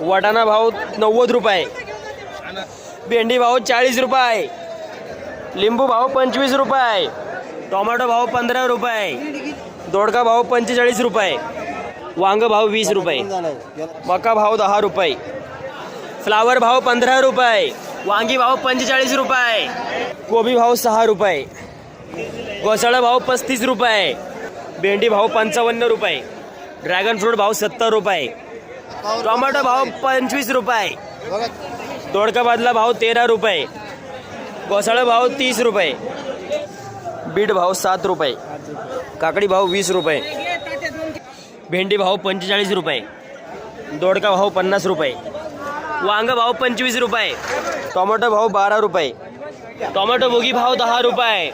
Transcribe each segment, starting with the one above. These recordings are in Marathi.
वटाणा भाव नव्वद रुपये. भेंडी भाव चाळीस रुपये. लिंबू भाव पंचवीस रुपये. टोमॅटो भाव पंधरा रुपये. दोडका भाव पंचेचाळीस रुपये. वांग भाव वीस रुपये. मका भाव दहा रुपये. फ्लावर भाव पंधरा रुपये. वांगी भाव पंचेचाळीस रुपये. कोबी भाव सहा रुपये. घोसाळा भाव पस्तीस रुपये. भेंडी भाव पंचावन्न रुपये. ड्रॅगन फ्रूट भाव सत्तर रुपये. टोमॅटो भाव पंचवीस रुपये. दोडका बादला भाव तेरा रुपये. घोसाळा भाव तीस रुपये. बीट भाव सात रुपये. काकडी भाव वीस रुपये. भेंडी भाव पंचेचाळीस रुपये. दोडका भाव पन्नास रुपये. वांग भाव पंचवीस रुपये. टोमॅटो भाव बारा रुपये. टोमॅटो बोगी भाव दहा रुपये.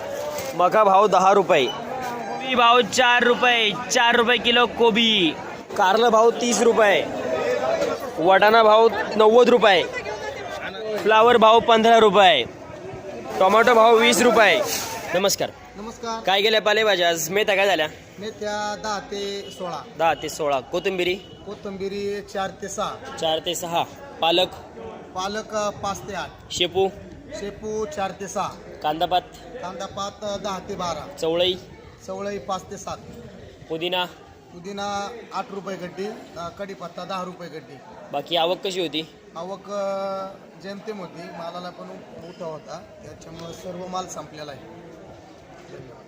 मका भाव दहा रुपये. भाव चार रुपये. चार रुपये किलो कोबी. कारला भाव तीस रुपये. वाटाणा भाव नव्वद रुपये. फ्लावर भाव पंधरा रुपये. टोमॅटो भाव वीस रुपये. नमस्कार. नमस्कार. काय गेल्या पालेभाज्या आज? मेथ्या काय झाल्या? मेथ्या दहा ते सोळा. दहा ते सोळा. कोथिंबिरी? कोथिंबिरी चार ते सहा. चार ते सहा. पालक? पालक पाच ते आठ. शेपू? शेपू चार ते सहा. कांदापात कांदा पात अ, दहा ते बारा. चवळई? चवळई पाच ते सात. पुदिना? पुदिना आठ रुपये गड्डी अ, कढीपत्ता दहा रुपये गड्डी. बाकी आवक कशी होती? आवक अ, जेमतेम होती. मालाला पण मोठा होता. त्याच्यामुळे सर्व माल संपलेला आहे. धन्यवाद.